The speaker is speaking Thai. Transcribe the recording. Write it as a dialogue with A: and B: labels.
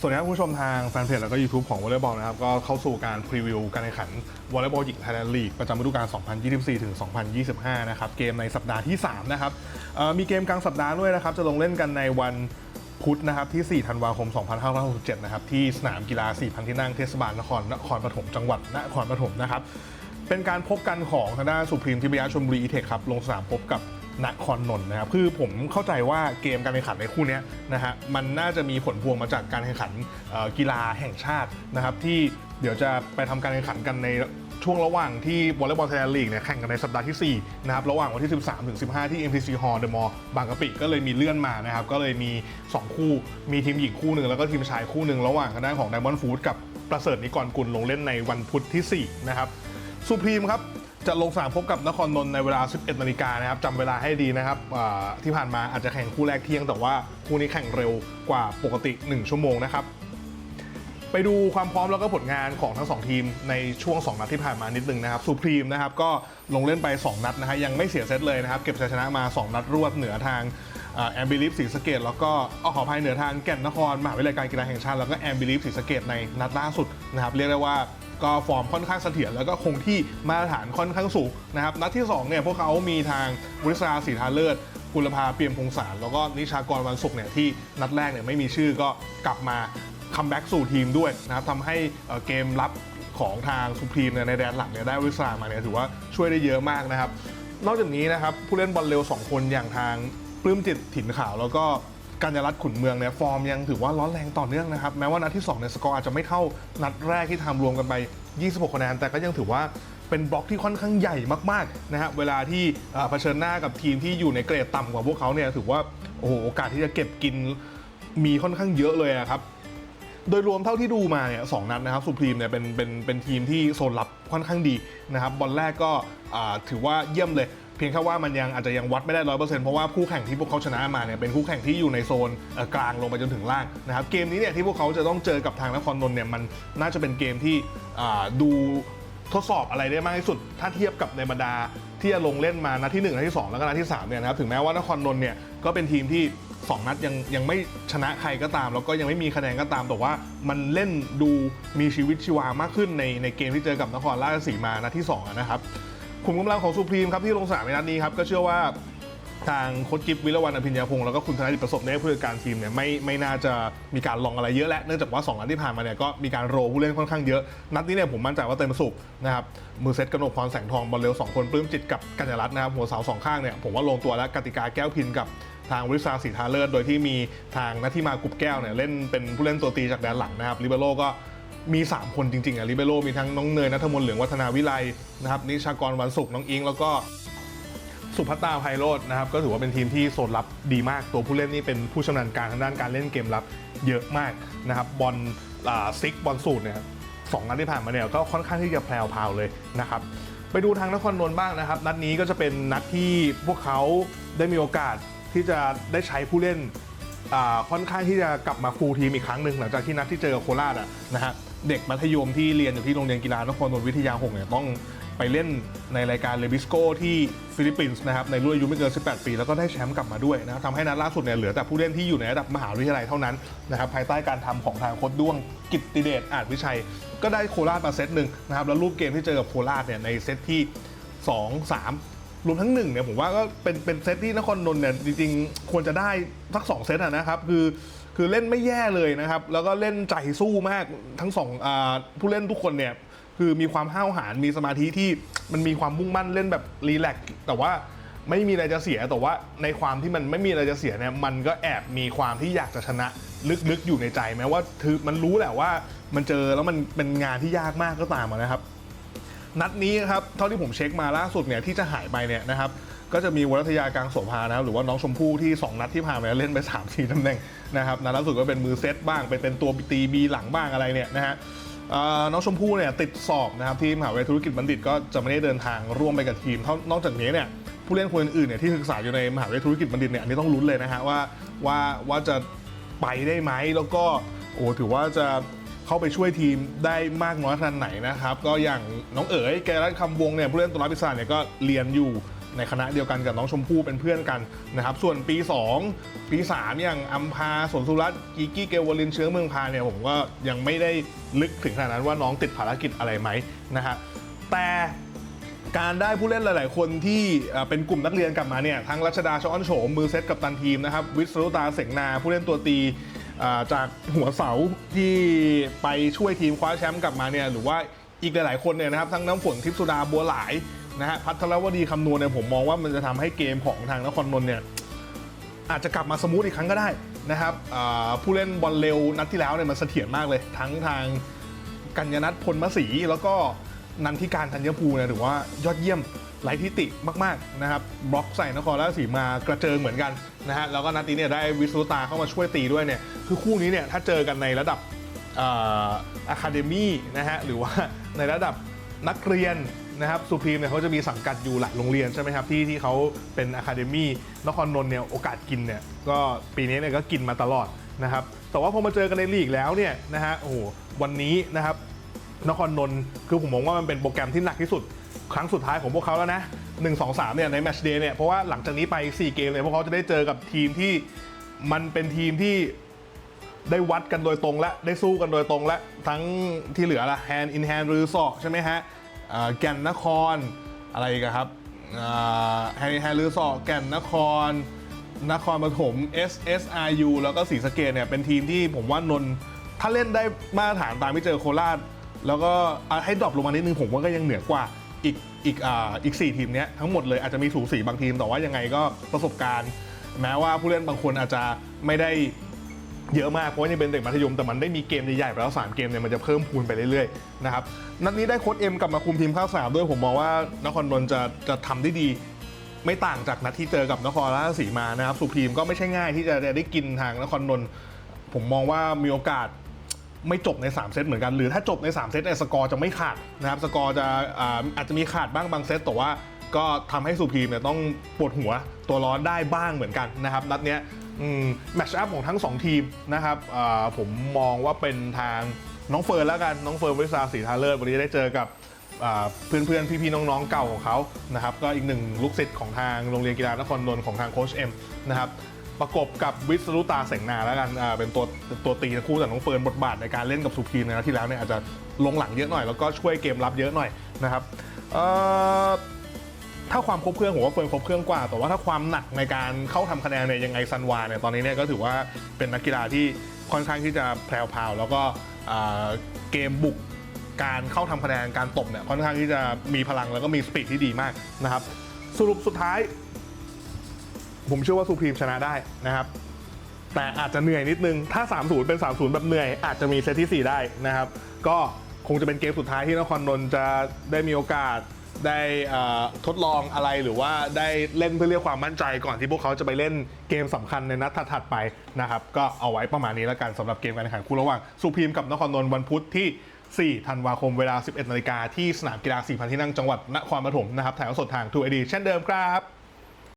A: สวัสดีครับผู้ชมทางแฟนเพจแล้วก็ YouTube ของวอลเลย์บอลนะครับ ก็เข้าสู่การพรีวิวการแข่งขันวอลเลย์บอลหญิงไทยแลนด์ลีกประจำฤดูกาล 2024 ถึง 2025 นะครับ เกมในสัปดาห์ที่ 3 นะครับมีเกมกลางสัปดาห์ด้วยนะครับ จะลงเล่นกันในวันพุธนะครับที่ 4 ธันวาคม 2567 นะครับ ที่สนามกีฬา 4,000 ที่นั่งเทศบาลนครนครปฐมจังหวัดนครปฐมนะครับเป็นการพบกันของทางด้านสุพรีมทิพยาชลบุรีอีเทคครับลงสนามพบกับ นครนนท์นะครับคือผมเข้าใจว่าเกมการแข่งขันในคู่นี้นะฮะมันน่าจะมีผลพวงมาจากการแข่งขันกีฬาแห่งชาตินะครับที่เดี๋ยวจะไปทำการแข่งขันกันในช่วงระหว่างที่วอลเลย์บอลไทยแลนด์ลีกเนี่ยแข่งกันในสัปดาห์ที่ 4 นะครับ ระหว่างวันที่ 13 ถึง 15 ที่ MTC Hall The Mall บางกะปิก็เลยมีเลื่อนมานะครับ ก็เลยมี 2 คู่ มีทีมหญิงคู่หนึ่งแล้วก็ทีมชายคู่หนึ่งระหว่างทางด้านของ Diamond Food กับประเสริฐนิกรกุลลงเล่นในวันพุธที่ 4 นะครับสุพรีมครับ จะลงสนามพบกับนครนนท์ในเวลา 11 นาฬิกานะครับจำเวลาให้ดีนะครับที่ผ่านมาอาจจะแข่งคู่แรกเที่ยง แต่ว่าคู่นี้แข่งเร็วกว่าปกติ 1 ชั่วโมงนะครับ ไปดูความพร้อมแล้วก็ผลงานของทั้ง 2 ทีมในช่วง 2 นัดที่ผ่านมานิดนึงนะครับสุพรีมนะครับก็ลงเล่นไป 2 นัดนะฮะยังไม่เสียเซตเลยนะครับ เก็บชัยชนะมา 2 นัดรวดเหนือทางแอมบิลิฟศรีสเกดแล้วก็อขออภัยเหนือทางแก่นนครมหาวิทยาลัยการกีฬาแห่งชาติแล้วก็แอมบิลิฟศรีสเกดในนัดล่าสุดนะครับเรียกได้ว่า ก็ฟอร์มค่อนข้างเสถียรแล้วก็คงที่มาตรฐานค่อนข้างสูงนะครับนัดที่2เนี่ยพวกเขามีทางวริษราศรีทาเลิศกุลภาเปี่ยมพงษารแล้วก็นิชากรวันศุกร์เนี่ยที่นัดแรกเนี่ยไม่มีชื่อก็กลับมาคัมแบ็กสู่ทีมด้วยนะครับทำให้เกมรับของทางสุพรีมในแดนหลักเนี่ยได้วิสามาเนี่ยถือว่าช่วยได้เยอะมากนะครับ นอกจากนี้นะครับผู้เล่นบอลเร็ว 2 คนอย่างทางปลื้มจิตถิ่นขาวแล้วก็ กัญญารัตน์ขุนเมืองเนี่ยฟอร์มยังถือว่าร้อนแรงต่อเนื่องนะครับ แม้ว่านัดที่2เนี่ยสกอร์อาจจะไม่เท่านัดแรกที่ทำรวมกันไป 26 คะแนน แต่ก็ยังถือว่าเป็นบล็อกที่ค่อนข้างใหญ่มากๆนะฮะเวลาที่เผชิญหน้ากับทีมที่อยู่ในเกรดต่ำกว่าพวกเขาเนี่ยถือว่าโอ้โหโอกาสที่จะเก็บกินมีค่อนข้างเยอะเลยครับโดยรวมเท่าที่ดูมาเนี่ยสองนัดนะครับสุพรีมเนี่ยเป็นเป็นเป็นทีมที่โซนรับค่อนข้างดีนะครับบอลแรกก็ถือว่าเยี่ยมเลย เพียงแค่ว่ามันยังอาจจะยังวัดไม่ได้ร้อยเปอร์เซ็นต์เพราะว่าคู่แข่งที่พวกเขาชนะมาเนี่ยเป็นคู่แข่งที่อยู่ในโซนกลางลงไปจนถึงล่างนะครับเกมนี้เนี่ยที่พวกเขาจะต้องเจอกับทางนครนนท์เนี่ยมันน่าจะเป็นเกมที่ดูทดสอบอะไรได้มากที่สุด ถ้าเทียบกับในบรรดาที่จะลงเล่นมานัดที่1นัดที่ 2 แล้วก็นัดที่3เนี่ยนะครับถึงแม้ว่านครนนท์เนี่ยก็เป็นทีมที่2นัดยังยังไม่ชนะใครก็ตาม แล้วก็ยังไม่มีคะแนนก็ตามแต่ว่ามันเล่นดูมีชีวิตชีวามากขึ้นในในเกมที่เจอกับนครราชสีมานัดที่2นะครับ ขุมกำลังของสุพรีมครับที่ลงสนามในนัดนี้ครับก็เชื่อว่าทางโค้ชกิฟวิลวันอภิญญาพงศ์แล้วก็คุณธนดิตประสบเนี่ยผู้จัดการทีมเนี่ยไม่ไม่น่าจะมีการลองอะไรเยอะและเนื่องจากว่า2นัดที่ผ่านมาเนี่ยก็มีการโรผู้เล่นค่อนข้างเยอะ นัดนี้เนี่ยผมมั่นใจว่าเต็มสุกนะครับมือเซตกระหนกพรแสงทองบอลเร็ว2คนปลื้มจิตกับกัญญารัตน์นะครับหัวเสาสองข้างเนี่ยผมว่าลงตัวแล้วกติกาแก้วพินกับทางวิษาสีทาเลิศโดยที่มีทางนัทที่มากุบแก้วเนี่ยเล่นเป็นผู้เล่นตัวตีจากแดนหลังนะครับลิเบโรก็ มี 3 คนจริงๆอะลิเบโรมีทั้งน้องเนยนัทมนต์เหลืองวัฒนาวิไลนะครับนิชากรวันศุกร์น้องอิง แล้วก็สุภัตตาไพโรจน์นะครับก็ถือว่าเป็นทีมที่โซนรับดีมากตัวผู้เล่นนี่เป็นผู้ชำนาญการทางด้านการเล่นเกมรับเยอะมากนะครับบอลซิกบอลสูตรเนี่ยสองนัดที่ผ่านมาเนี่ยก็ค่อนข้างที่จะแพรวพาวเลยนะครับไปดูทางนครนนท์บ้างนะครับ นัดนี้ก็จะเป็นนัดที่พวกเขาได้มีโอกาสที่จะได้ใช้ผู้เล่นค่อนข้างที่จะกลับมาฟูลทีมอีกครั้งหนึ่งหลังจากที่นัดที่เจอโคราชอะนะฮะ เด็กมัธยมที่เรียนอยู่ที่โรงเรียนกีฬานครนนทวิทยาหกเนี่ยต้องไปเล่นในรายการเลบิสโกที่ฟิลิปปินส์นะครับในรุ่นอายุไม่เกิน 18 ปี แล้วก็ได้แชมป์กลับมาด้วยนะทำให้นัดล่าสุดเนี่ยเหลือแต่ผู้เล่นที่อยู่ในระดับมหาวิทยาลัยเท่านั้นนะครับภายใต้การทำของทางโค้ชด้วงกิตติเดชอาจวิชัย ก็ได้โคราชมาเซตหนึ่งนะครับแล้วรูปเกมที่เจอกับโคราชเนี่ยในเซตที่ 2 3 รวมทั้งหนึ่งเนี่ยผมว่าก็เป็นเป็นเซตที่นครนนท์เนี่ยจริงๆ ควรจะได้สักสองเซตอะนะครับคือคือเล่นไม่แย่เลยนะครับ แล้วก็เล่นใจสู้มากทั้งสองอผู้เล่นทุกคนเนี่ยคือมีความห้าวหาญมีสมาธิที่มันมีความมุ่งมั่นเล่นแบบรีแลกซ์แต่ว่าไม่มีอะไรจะเสียแต่ว่าในความที่มันไม่มีอะไรจะเสียเนี่ยมันก็แอบมีความที่อยากจะชนะลึกๆอยู่ในใจแม้ว่าคือมันรู้แหละว่า มันเจอแล้วมันเป็นงานที่ยากมากก็ตามนะครับ นัดนี้ครับเท่าที่ผมเช็คมาล่าสุดเนี่ยที่จะหายไปเนี่ยนะครับก็จะมีวรัทยากลางโสภานะครับหรือว่าน้องชมพู่ที่ 2 นัดที่ผ่านมาเล่นไป3ามสี่ตำแหน่งนะครับนัดล่าสุดก็เป็นมือเซตบ้างไปเป็นตัวตีบีหลังบ้างอะไรเนี่ยนะฮะน้องชมพู่เนี่ยติดสอบนะครับที่มหาวิทยาลัยธุรกิจบัณฑิตก็จะไม่ได้เดินทางร่วมไปกับทีมเท่านอกจากนี้เนี่ยผู้เล่นคนอื่นๆเนี่ยที่ศึกษาอยู่ในมหาวิทยาลัยธุรกิจบัณฑิตเนี่ยอันนี้ต้องลุ้นเลยนะฮะว่าว่าว่าจะไปได้ไหมแล้วก็โอ้ถือว่าจะ เข้าไปช่วยทีมได้มากน้อยขนาดไหนนะครับ ก็อย่างน้องเอ๋ยแกรัตคำวงเนี่ยผู้เล่นตัวรับพิศาจเนี่ยก็เรียนอยู่ในคณะเดียวกันกับน้องชมพู่เป็นเพื่อนกันนะครับ ส่วนปี 2 ปี 3 อย่างอัมพาสนสุรัตกีกี้เกวลินเชื้อเมืองพาเนี่ยผมก็ยังไม่ได้ลึกถึงขนาดนั้นว่าน้องติดภารกิจอะไรไหมนะฮะแต่การได้ผู้เล่นหลาย ๆ คนที่เป็นกลุ่มนักเรียนกลับมาเนี่ยทั้งรัชดาชอ้อนโฉมมือเซตกับตันทีมนะครับวิศรุตาเสงนาผู้เล่นตัวตี จากหัวเสาที่ไปช่วยทีมคว้าแชมป์กลับมาเนี่ยหรือว่าอีกหลายๆคนเนี่ยนะครับทั้งน้ำฝนทิพสุดาบัวหลายนะฮะพัทรวดีคำนวณเนี่ยผมมองว่ามันจะทำให้เกมของทางนครนนท์เนี่ยอาจจะกลับมาสมูทอีกครั้งก็ได้นะครับผู้เล่นบอลเร็วนัดที่แล้วเนี่ยมันเสถียรมากเลย ทั้งทางกัญญนัทพลมศรีแล้วก็ นันทิการธัญภูเนี่ยถือว่ายอดเยี่ยมไร้ทิติมากๆนะครับบล็อกใส่นครราชสีมากระเจิงเหมือนกันนะฮะแล้วก็นัดนี้เนี่ยได้วิสุตาเข้ามาช่วยตีด้วยเนี่ยคือคู่นี้เนี่ยถ้าเจอกันในระดับอะคาเดมี่นะฮะหรือว่าในระดับนักเรียนนะครับสุพรีมเนี่ยเขาจะมีสังกัดอยู่หลายโรงเรียนใช่ไหมครับที่ที่เขาเป็นอะคาเดมี่นครนนท์เนี่ยโอกาสกินเนี่ยก็ปีนี้เนี่ยก็กินมาตลอดนะครับแต่ว่าพอมาเจอกันในลีกแล้วเนี่ยนะฮะโอ้โหวันนี้นะครับ นครนนท์คือผมมองว่ามันเป็นโปรแกรมที่หนักที่สุด ครั้งสุดท้ายของพวกเขาแล้วนะ1 2 3เนี่ยในแมตช์เดย์เนี่ยเพราะว่าหลังจากนี้ไป 4 เกมเนี่ยพวกเขาจะได้เจอกับทีมที่มันเป็นทีมที่ได้วัดกันโดยตรงและได้สู้กันโดยตรงและทั้งที่เหลือละแฮนด์อินแฮนด์รือซอกใช่ไหมฮะแก่นนครอะไรกันครับแฮนด์อินแฮนด์รือซอกแก่นนคร นครปฐม SSRU แล้วก็ศรีสะเกดเนี่ยเป็นทีมที่ผมว่านนท์ถ้าเล่นได้มาตรฐานตามที่เจอโคราช แล้วก็อะให้ดรอปลงมานิดนึงผมว่าก็ยังเหนือกว่าอีกอีกอ่าอีก4ทีมเนี้ยทั้งหมดเลยอาจจะมีสูสีบางทีมแต่ว่ายังไงก็ประสบการณ์ แม้ว่าผู้เล่นบางคนอาจจะไม่ได้เยอะมากเพราะว่ายังเป็นเด็กมัธยมแต่มันได้มีเกมใหญ่ๆไปแล้ว3เกมเนี่ยมันจะเพิ่มพูนไปเรื่อยๆนะครับนัดนี้ได้โค้ชเอ็มกลับมาคุมทีมข้าวสามด้วยผมมองว่านครนนท์จะจะทำได้ดี ไม่ต่างจากนัดที่เจอกับนครราชสีมานะครับสุพรีมก็ไม่ใช่ง่ายที่จะได้กินทางนครนนท์ผมมองว่ามีโอกาส ไม่จบใน 3 เซตเหมือนกัน หรือถ้าจบใน 3 เซตเนี่ยสกอร์จะไม่ขาดนะครับสกอร์จะอาอาจจะมีขาดบ้างบางเซตแต่ว่าก็ทำให้สุพีมเนี่ยต้องปวดหัวตัวร้อนได้บ้างเหมือนกันนะครับนัดเนี้ยแมตช์อัพของทั้ง 2 ทีมนะครับอ่าผมมองว่าเป็นทางน้องเฟิร์นแล้วกันน้องเฟิร์นวิสาสีทาเลิศวันนี้ได้เจอกับอ่าเพื่อนๆพี่ๆน้องๆเก่าของเขานะครับก็อีกหนึ่งลูกศิษย์ของทางโรงเรียนกีฬานครนนท์ของทางโค้ชเอ็มนะครับ ประกบกับวิศรุตาเสงนาแล้วกันอ่าเป็นตัวตัวตีทั้งคู่แต่น้องเฟิร์นบทบาทในการเล่นกับสุพีมในนัดที่แล้วเนี่ยอาจจะลงหลังเยอะหน่อย แล้วก็ช่วยเกมรับเยอะหน่อยนะครับเอ่อถ้าความครบเครื่องผมว่าเฟิร์นครบเครื่องกว่า แต่ว่าถ้าความหนักในการเข้าทำคะแนนเนี่ยยังไงซันวาเนี่ยตอนนี้เนี่ยก็ถือว่าเป็นนักกีฬาที่ค่อนข้างที่จะแพรวพราวแล้วก็อ่าเกมบุกการเข้าทำคะแนนการตบเนี่ยค่อนข้างที่จะมีพลังแล้วก็มีสปีดที่ดีมากนะครับสรุปสุดท้าย ผมเชื่อว่าสุพรีมชนะได้นะครับ แต่อาจจะเหนื่อยนิดนึง ถ้า 3-0 เป็น 3-0 แบบเหนื่อย อาจจะมีเซตที่ 4 ได้นะครับ ก็คงจะเป็นเกมสุดท้ายที่นครนนท์จะได้มีโอกาสได้ทดลองอะไรหรือว่าได้เล่นเพื่อเรียกความมั่นใจก่อนที่พวกเขาจะไปเล่นเกมสำคัญในนัดถัดๆไปนะครับ ก็เอาไว้ประมาณนี้แล้วกันสำหรับเกมการแข่งขันคู่ระหว่างสุพีมกับนครนนท์วันพุธที่ 4 ธันวาคมเวลา 11 นาฬิกาที่สนามกีฬา 4,000 ที่นั่งจังหวัดนครปฐมนะครับถ่ายทอดสดทาง2 ID เช่นเดิมครับ